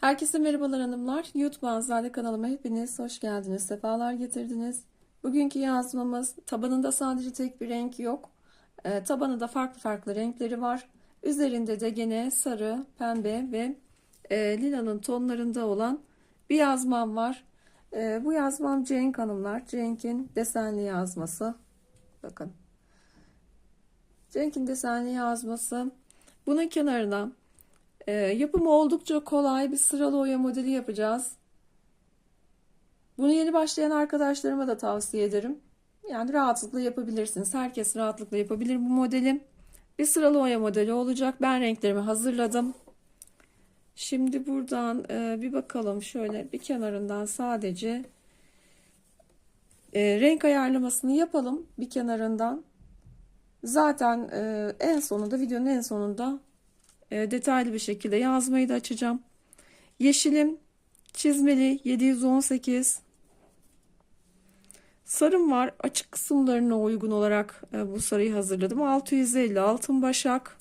Herkese merhabalar hanımlar. YouTube Azade kanalıma hepiniz hoş geldiniz, sefalar getirdiniz. Bugünkü yazmamız tabanında sadece tek bir renk yok. Ee, tabanında farklı farklı renkleri var. Üzerinde de gene sarı, pembe ve e, lilanın tonlarında olan bir yazmam var. Ee, bu yazmam Cenk hanımlar. Cenk'in desenli yazması. Bakın. Cenk'in desenli yazması. Bunun kenarına ee, yapımı oldukça kolay bir sıralı oya modeli yapacağız. Bunu yeni başlayan arkadaşlarıma da tavsiye ederim. Yani rahatlıkla yapabilirsiniz. Herkes rahatlıkla yapabilir bu modeli. Bir sıralı oya modeli olacak. Ben renklerimi hazırladım. Şimdi buradan e, bir bakalım şöyle bir kenarından sadece e, renk ayarlamasını yapalım bir kenarından. Zaten e, en sonunda videonun en sonunda e, detaylı bir şekilde yazmayı da açacağım. Yeşilim çizmeli 718. Sarım var. Açık kısımlarına uygun olarak e, bu sarıyı hazırladım. 650 altın başak.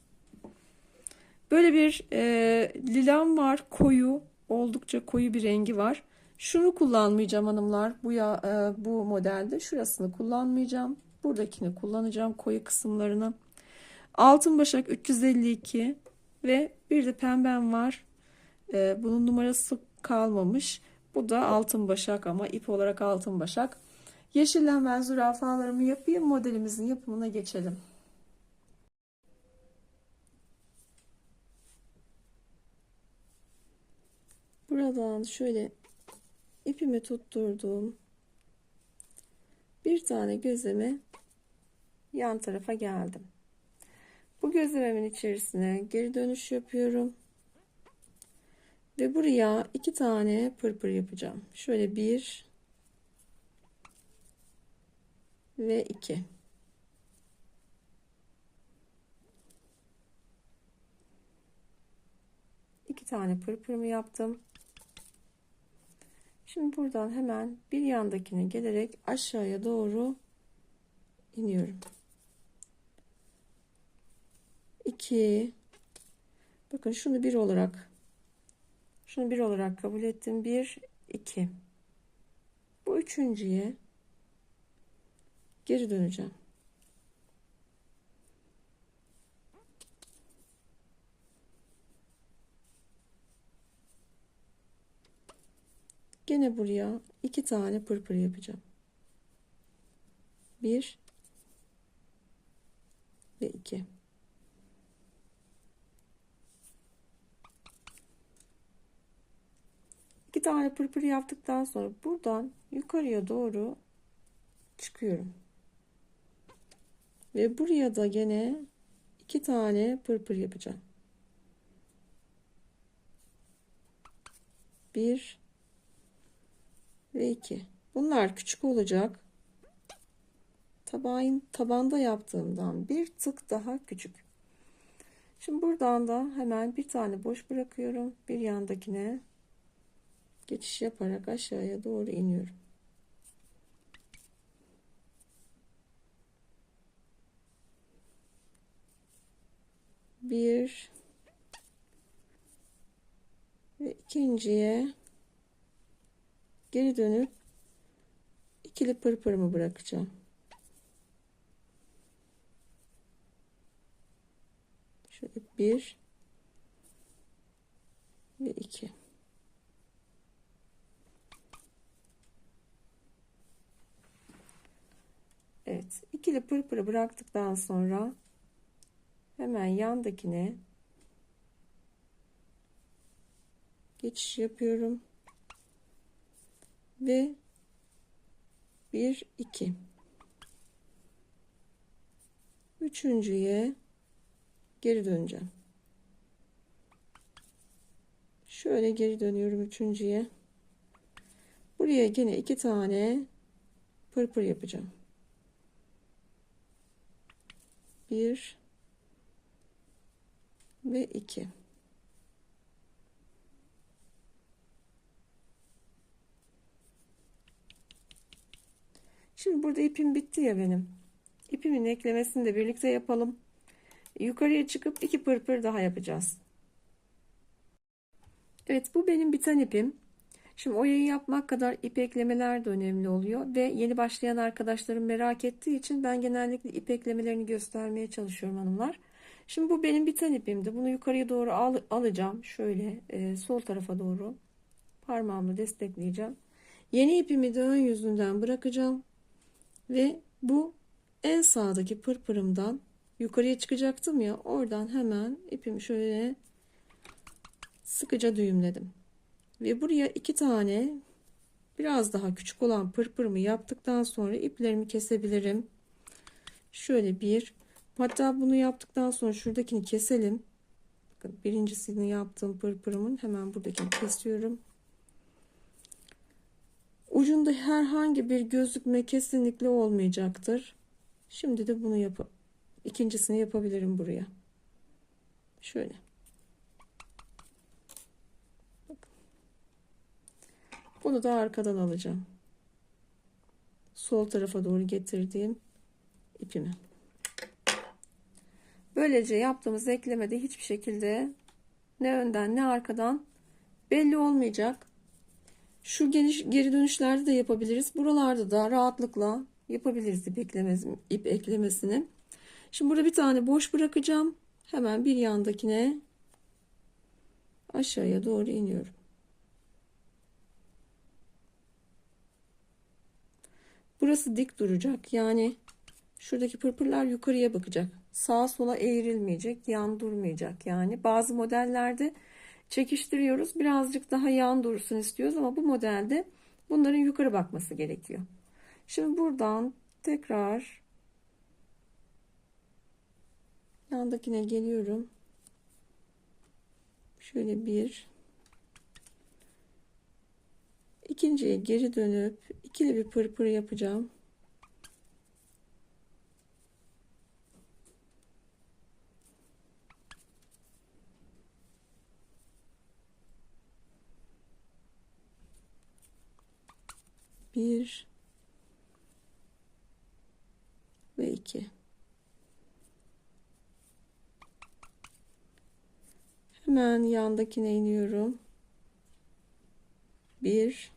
Böyle bir e, lilam var. Koyu. Oldukça koyu bir rengi var. Şunu kullanmayacağım hanımlar. Bu ya e, bu modelde şurasını kullanmayacağım. Buradakini kullanacağım koyu kısımlarını. Altın başak 352 ve bir de pembem var. Ee, bunun numarası kalmamış. Bu da altın başak ama ip olarak altın başak. Yeşillen ben zürafalarımı yapayım. Modelimizin yapımına geçelim. Buradan şöyle ipimi tutturdum. Bir tane gözeme yan tarafa geldim. Bu gözlememin içerisine geri dönüş yapıyorum. Ve buraya iki tane pırpır yapacağım. Şöyle bir ve iki. İki tane pırpırımı yaptım. Şimdi buradan hemen bir yandakine gelerek aşağıya doğru iniyorum. 2 bakın şunu bir olarak şunu bir olarak kabul ettim. 1 2 bu üçüncüye geri döneceğim. Gene buraya iki tane pırpır yapacağım. Bir ve iki İki tane pırpır yaptıktan sonra buradan yukarıya doğru çıkıyorum. Ve buraya da gene iki tane pırpır yapacağım. Bir ve iki. Bunlar küçük olacak. Taban, tabanda yaptığımdan bir tık daha küçük. Şimdi buradan da hemen bir tane boş bırakıyorum. Bir yandakine geçiş yaparak aşağıya doğru iniyorum. Bir ve ikinciye geri dönüp ikili pırpırımı bırakacağım. Şöyle bir ve iki. Evet, ikili pırpırı bıraktıktan sonra hemen yandakine geçiş yapıyorum. Ve 1 2 Üçüncüye geri döneceğim. Şöyle geri dönüyorum üçüncüye. Buraya yine iki tane pırpır yapacağım. 1 ve 2 Şimdi burada ipim bitti ya benim. İpimin eklemesini de birlikte yapalım. Yukarıya çıkıp iki pırpır daha yapacağız. Evet bu benim biten ipim. Şimdi oyayı yapmak kadar ip eklemeler de önemli oluyor ve yeni başlayan arkadaşlarım merak ettiği için ben genellikle ip eklemelerini göstermeye çalışıyorum hanımlar. Şimdi bu benim biten ipimdi. Bunu yukarıya doğru al, alacağım. Şöyle e, sol tarafa doğru parmağımla destekleyeceğim. Yeni ipimi de ön yüzünden bırakacağım. Ve bu en sağdaki pırpırımdan yukarıya çıkacaktım ya oradan hemen ipimi şöyle sıkıca düğümledim. Ve buraya iki tane biraz daha küçük olan pırpırımı yaptıktan sonra iplerimi kesebilirim. Şöyle bir hatta bunu yaptıktan sonra şuradakini keselim. Bakın birincisini yaptığım pırpırımın hemen buradakini kesiyorum. Ucunda herhangi bir gözükme kesinlikle olmayacaktır. Şimdi de bunu yap ikincisini yapabilirim buraya. Şöyle. Bunu da arkadan alacağım. Sol tarafa doğru getirdiğim ipimi. Böylece yaptığımız eklemede hiçbir şekilde ne önden ne arkadan belli olmayacak. Şu geniş, geri dönüşlerde de yapabiliriz. Buralarda da rahatlıkla yapabiliriz ip, eklemesi, ip eklemesini. Şimdi burada bir tane boş bırakacağım. Hemen bir yandakine aşağıya doğru iniyorum. Burası dik duracak. Yani şuradaki pırpırlar yukarıya bakacak. Sağa sola eğrilmeyecek, yan durmayacak. Yani bazı modellerde çekiştiriyoruz. Birazcık daha yan dursun istiyoruz ama bu modelde bunların yukarı bakması gerekiyor. Şimdi buradan tekrar yandakine geliyorum. Şöyle bir ikinciye geri dönüp ikili bir pırpır yapacağım. Bir ve iki. Hemen yandakine iniyorum. Bir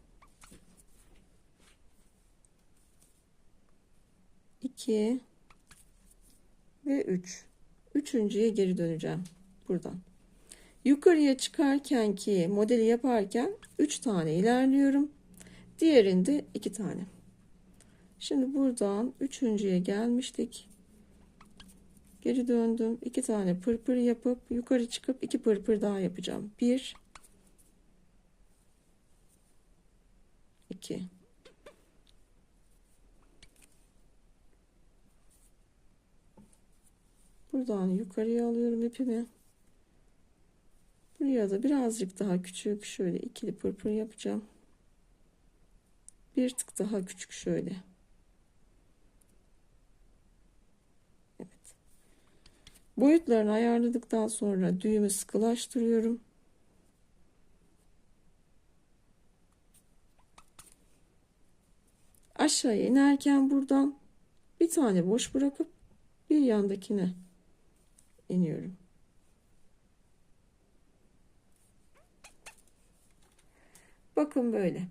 2 ve 3. Üçüncüye geri döneceğim buradan. Yukarıya çıkarken ki modeli yaparken 3 tane ilerliyorum. Diğerinde 2 tane. Şimdi buradan üçüncüye gelmiştik. Geri döndüm. 2 tane pırpır yapıp yukarı çıkıp 2 pırpır daha yapacağım. 1 2 Buradan yukarıya alıyorum ipimi. Buraya da birazcık daha küçük şöyle ikili pırpır yapacağım. Bir tık daha küçük şöyle. Evet. Boyutlarını ayarladıktan sonra düğümü sıkılaştırıyorum. Aşağıya inerken buradan bir tane boş bırakıp bir yandakine iniyorum. Bakın böyle.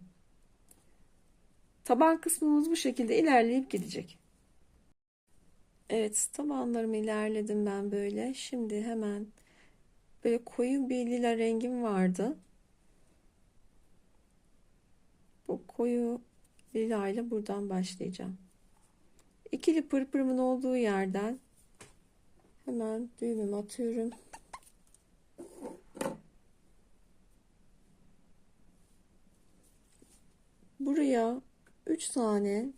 Taban kısmımız bu şekilde ilerleyip gidecek. Evet tabanlarımı ilerledim ben böyle. Şimdi hemen böyle koyu bir lila rengim vardı. Bu koyu lila ile buradan başlayacağım. İkili pırpırımın olduğu yerden Hemen düğümümü atıyorum. Buraya 3 tane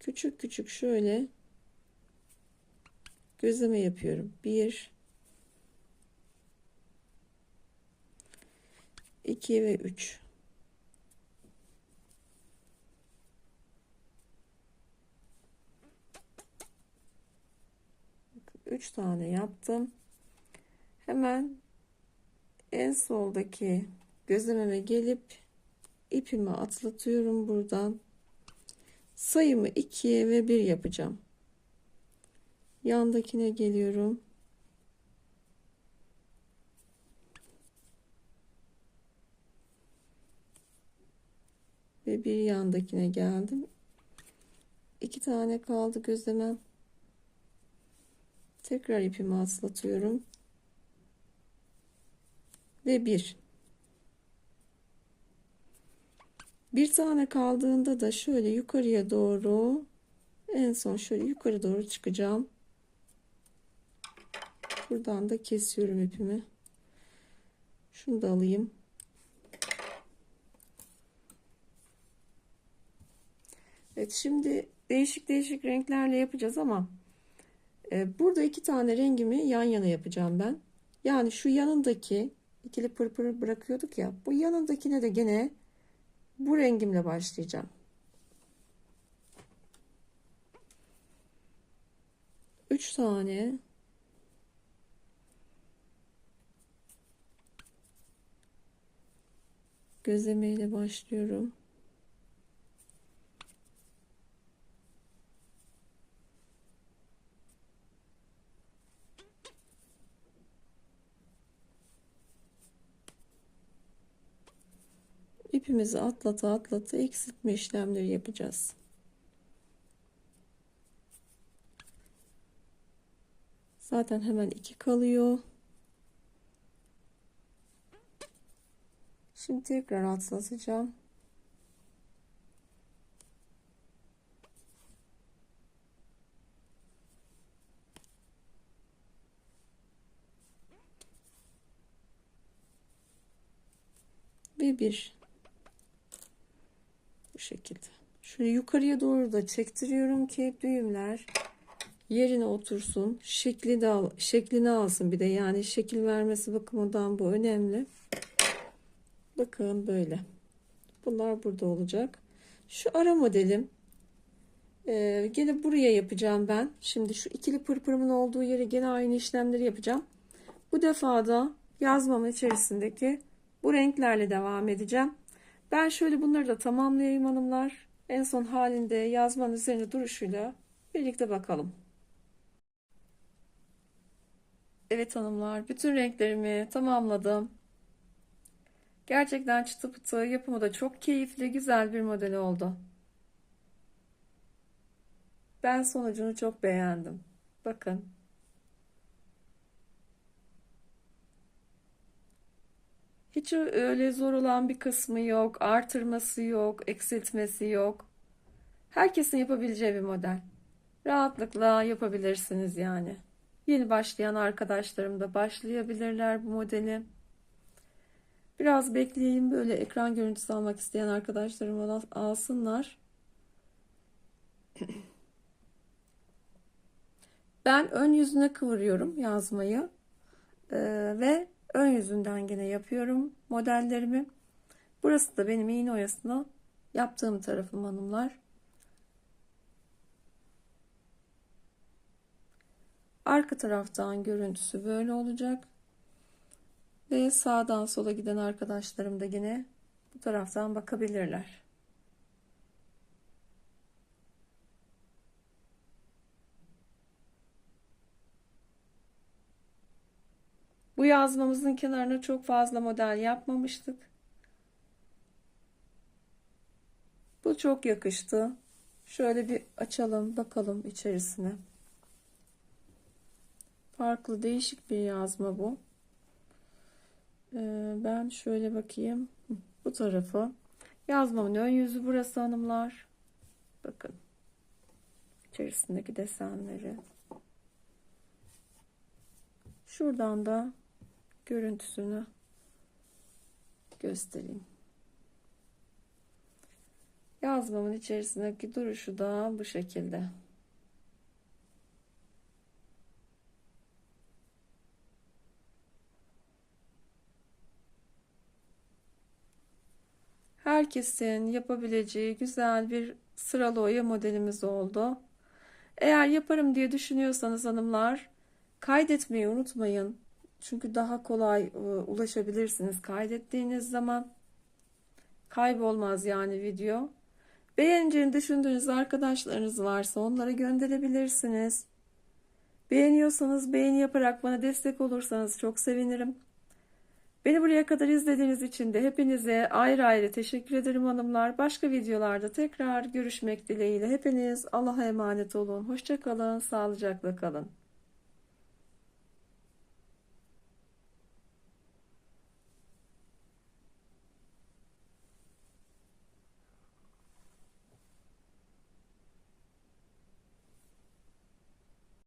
küçük küçük şöyle gözleme yapıyorum. 1 2 ve 3 3 tane yaptım. Hemen en soldaki gözlememe gelip ipimi atlatıyorum buradan. Sayımı 2 ve 1 yapacağım. Yandakine geliyorum. Ve bir yandakine geldim. İki tane kaldı gözlemem. Tekrar ipimi atlatıyorum. Ve bir. Bir tane kaldığında da şöyle yukarıya doğru en son şöyle yukarı doğru çıkacağım. Buradan da kesiyorum ipimi. Şunu da alayım. Evet şimdi değişik değişik renklerle yapacağız ama burada iki tane rengimi yan yana yapacağım ben. Yani şu yanındaki ikili pırpır bırakıyorduk ya. Bu yanındakine de gene bu rengimle başlayacağım. Üç tane gözlemeyle başlıyorum. İpimizi atlata atlata eksiltme işlemleri yapacağız. Zaten hemen iki kalıyor. Şimdi tekrar atlatacağım. Ve bir bu şekilde. Şöyle yukarıya doğru da çektiriyorum ki düğümler yerine otursun. Şekli de al, şeklini alsın bir de yani şekil vermesi bakımından bu önemli. Bakın böyle. Bunlar burada olacak. Şu ara modelim ee, gene buraya yapacağım ben. Şimdi şu ikili pırpırımın olduğu yere gene aynı işlemleri yapacağım. Bu defa da yazmam içerisindeki bu renklerle devam edeceğim. Ben şöyle bunları da tamamlayayım hanımlar. En son halinde yazmanın üzerine duruşuyla birlikte bakalım. Evet hanımlar, bütün renklerimi tamamladım. Gerçekten çıtı pıtı yapımı da çok keyifli, güzel bir model oldu. Ben sonucunu çok beğendim. Bakın. Hiç öyle zor olan bir kısmı yok, artırması yok, eksiltmesi yok. Herkesin yapabileceği bir model. Rahatlıkla yapabilirsiniz yani. Yeni başlayan arkadaşlarım da başlayabilirler bu modeli. Biraz bekleyeyim böyle ekran görüntüsü almak isteyen arkadaşlarım alsınlar. Ben ön yüzüne kıvırıyorum yazmayı ee, ve ön yüzünden gene yapıyorum modellerimi. Burası da benim iğne oyasına yaptığım tarafım hanımlar. Arka taraftan görüntüsü böyle olacak. Ve sağdan sola giden arkadaşlarım da yine bu taraftan bakabilirler. Bu yazmamızın kenarına çok fazla model yapmamıştık. Bu çok yakıştı. Şöyle bir açalım bakalım içerisine. Farklı değişik bir yazma bu. Ee, ben şöyle bakayım. Bu tarafı. Yazmamın ön yüzü burası hanımlar. Bakın. İçerisindeki desenleri. Şuradan da görüntüsünü göstereyim. Yazmamın içerisindeki duruşu da bu şekilde. Herkesin yapabileceği güzel bir sıralı oya modelimiz oldu. Eğer yaparım diye düşünüyorsanız hanımlar kaydetmeyi unutmayın. Çünkü daha kolay e, ulaşabilirsiniz kaydettiğiniz zaman. Kaybolmaz yani video. Beğeneceğini düşündüğünüz arkadaşlarınız varsa onlara gönderebilirsiniz. Beğeniyorsanız beğeni yaparak bana destek olursanız çok sevinirim. Beni buraya kadar izlediğiniz için de hepinize ayrı ayrı teşekkür ederim hanımlar. Başka videolarda tekrar görüşmek dileğiyle. Hepiniz Allah'a emanet olun. Hoşça kalın, sağlıcakla kalın.